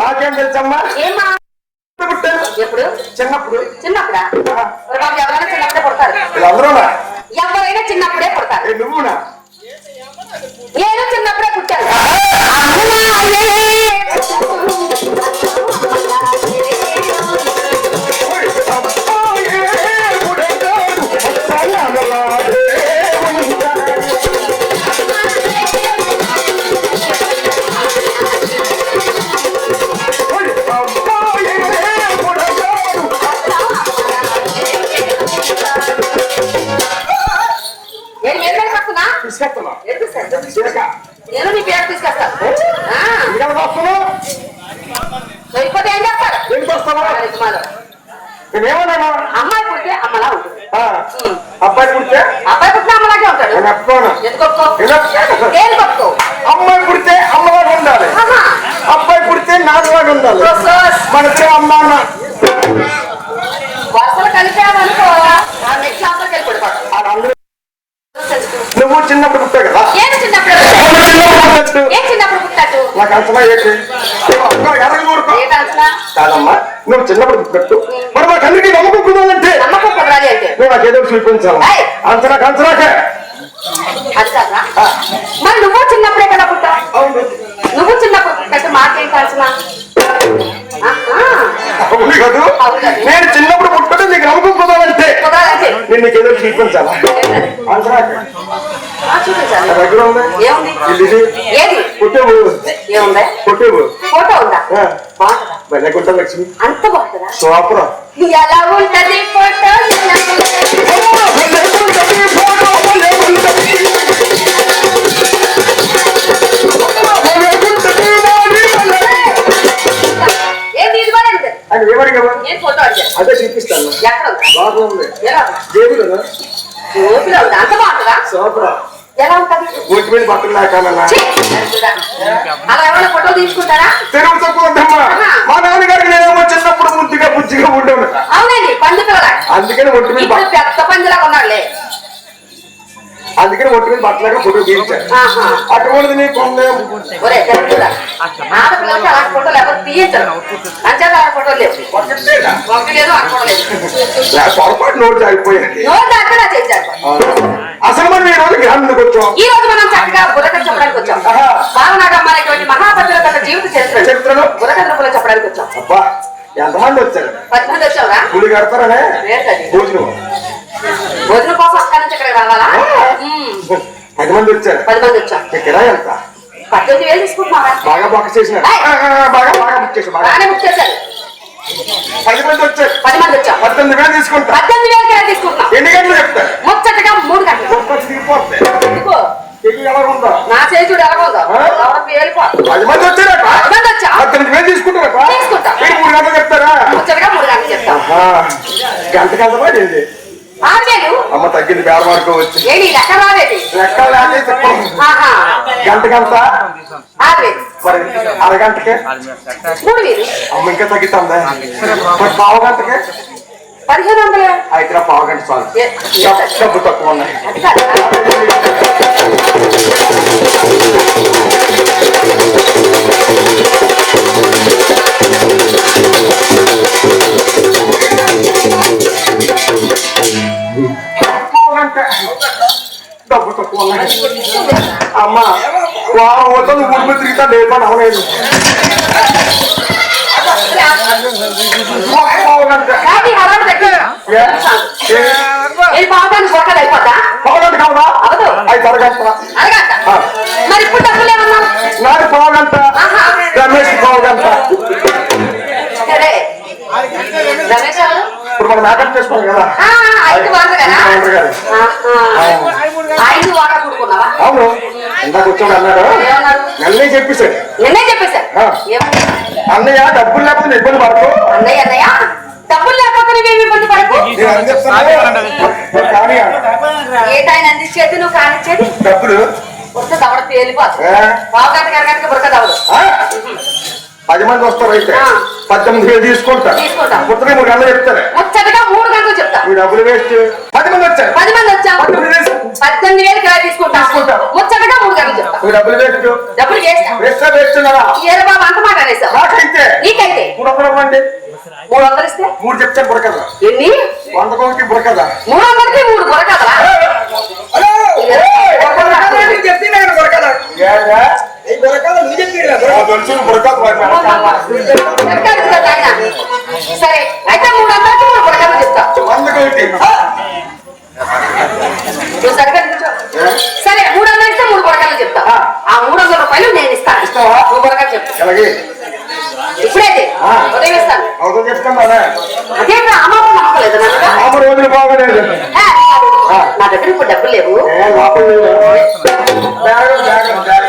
నీకు తెలుసమ్మా? ఎప్పుడు? చిన్నప్పుడు. చిన్నప్పుడా? బాబు ఎవరైనా చిన్నప్పుడే పుడతారు? ఎవరైనా చిన్నప్పుడే పుడతారు. నువ్వునా? తీసుకెళ్తున్నా నేను నీ పేరు తీసుకొస్తాను ఏం చేస్తారు ఎందుకు వస్తావా? అమ్మాయి పుడితే అమ్మలా ఉంటుంది అబ్బాయి పుడితే? అబ్బాయి పుట్టిన అమ్మలాగే ఉంటాడు. ఎందుకు? అమ్మాయి పుడితే అమ్మలాగా ఉండాలి. అబ్బాయి పుడితే నాన్నలాగా ఉండాలి. మన అమ్మ అన్న వరుసలు కలిపామనుకో నువ్వు చిన్నప్పుడు పుట్టావు కదా? నాకు అంచనా ఏంటి కాదమ్మా నువ్వు చిన్నప్పుడు పుట్టినట్టు మరి మాకు అందరికీ నమ్మకం కుదరాలంటే నువ్వు నాకు ఏదో చూపించాలి! అంచనాకు అంచనాకే మరి నువ్వు చిన్నప్పుడే కదా పుట్టావు? నువ్వు చిన్నప్పుడు పుట్టినట్టు మాకేం కాల్సిన. నేను చిన్నప్పుడు పుట్టడం నీకు నమ్మకం కుదరాలంటే నేను నీకు ఏదో చూపించాలా? అంచనాకే వెళ్ళకుంటా లక్ష్మి. అంత బాగుంటుందా? సూపర్. ఎలా ఉంటది ఫోటో? ఎలా ఉంటది? ఏం ఇది కూడా ఉంది. అని ఏమడిగా నేను ఫోటో అడిగాను అదే చూపిస్తాను. ఎక్కడ ఉందా? జేబులో ఉందా? అంత బాగుంటుందా? సూపర్. ఎలా ఉంటది? బట్టలు చూడా. అలా. ఎవరైనా ఫోటో తీసుకుంటారా? తెలుగు తక్కువ మా నాన్నగారికి నేనేమో చిన్నప్పుడు ముద్దుగా బుజ్జిగా ఉండేవాడు అవునండి పంది పిల్లల అందుకని ఒంటి మీద పెద్ద ఉన్నాడులే అందుకని ఒంటి మీద బట్టలాగా ఫోటో తీయించాను. ఆహా. అటువంటిది నీ కొందేం ఒరే తెలుగురా ఆడపిల్లలకి అలాంటి ఫోటోలు ఎవరు తీయించరు. అంచేత అలాంటి ఫోటోలు లేవు. ఒకటి లేదు. అనుకోలేదు పొరపాటు నోటు దాకా చేశారు అసలు మనం ఈ రోజు గ్రామీణకు వచ్చాం. ఈ రోజు మనం చక్కగా బుర్రకథ చెప్పడానికి వచ్చాం. ఆహా. బాలనాగమ్మ అనేటువంటి మహాపతుల కథ జీవిత చరిత్ర. చరిత్రలో? బుర్రకథ చెప్పడానికి వచ్చాం. అబ్బా ఎంతమంది వచ్చారు? పది మంది వచ్చావురా? పులి కడతారనే? భోజనం. భోజనం కోసం అక్కడి నుంచి ఇక్కడికి రావాలా? పది మంది వచ్చారు. పది మంది వచ్చాం కిరాయి ఎంత? పద్దెనిమిది వేలు తీసుకుంటున్నారా బాగా! ఆ, ఆ, బాగా బాగా బుక్ చేసి బాగా. బాగానే బుక్ చేశారు. పది మంది వచ్చారు. పది మంది వచ్చాం. పద్దెనిమిది వేలు తీసుకుంటా. పద్దెనిమిది వేలు తీసుకుంటున్నాం. ఎన్ని గంటలు చెప్తా ముచ్చటగా మూడు గంటలు ఒక్కొక్క దిగిపోతే ఎందుకు ఎన్ని ఎలా ఉందా నా చేతుడు ఎలాగోదో పది మంది వచ్చారట తీసుకుంటారట మూడు గంటలు చెప్తారా? ముచ్చటగా మూడు గంటలు చెప్తాం. గంట గంట అమ్మ తగ్గింది బేడ వచ్చి. గంట గంట మరి అరగంటకే? ఇంకా మరి పావు గంటకే? పదిహేను వందలు. అయితే పావు గంట చాలు. డబ్బు తక్కువ ఉన్నాయి. అరగంట. అడగంట ఆ. మరి ఇప్పుడు డబ్బులు ఏమన్నా? నాది పావు గంట ఆహా. రమేష్ పావు గంట సరే రమేష్? ఇప్పుడు మనం మేకప్ చేసుకోవాలి కదా. అవును. ఇందాక వచ్చాడు అన్నాడు. నన్నే చెప్పేశాడు. నిన్నే. ఏమన్నా అన్నయ్య డబ్బులు లేకపోతే ఇబ్బంది పడకు. అన్నయ్య అన్నయ్య? డబ్బులు లేకపోతే నువ్వేమి ఇబ్బంది పడకు? ఏటాయన అందించేది నువ్వు కానిచ్చేది? డబ్బులు? వస్తే దవడ పేలిపోతుంది గంట కరగంట బురక దవడు? పది మంది వస్తారు అయితే. పద్దెనిమిది వేలు తీసుకుంటా. తీసుకుంటా. పుట్టనే మూడు గంటలు చెప్తారు ముచ్చటగా మూడు గంటలు చెప్తా. మీ డబ్బులు వేస్ట్. పది మంది వచ్చారు. పది మంది వచ్చాం? పద్దెనిమిది వేలు కిరాయి తీసుకుంటా. తీసుకుంటా. ముచ్చటగా మూడు గంటలు చెప్తా. మీ డబ్బులు వేస్ట్. డబ్బులు వేస్ట్. వేస్ట్ కదా. ఏరు బాబు అంత మాట అనేసావు నాకైతే. నీకైతే. మూడు వందలు ఇవ్వండి. మూడు వందలు ఇస్తే? మూడు చెప్తాను బురకదా. ఎన్ని? వంద కోటి బురకదా. మూడు వందలకి మూడు బురకదరా సరే అయితే మూడు వందలకి మూడు చెప్తా. కూర్చో. సరే మూడు వందలు ఇస్తే మూడు బురకలు చెప్తా. ఆ. మూడు వందల రూపాయలు నేను ఇస్తాను. బురకలు చెప్పు అలాగే ఇప్పుడైతే. ఉదయం ఇస్తాను. అవుతుంది చెప్తాను అదే అమ్మకు నమ్మకలేదు నన్ను ఆమె రోజులు బాగలేదు. నా దగ్గర ఇప్పుడు డబ్బులు లేవు ఏ లోపల బ్యాగ్ బ్యాగ్ బ్యాగ్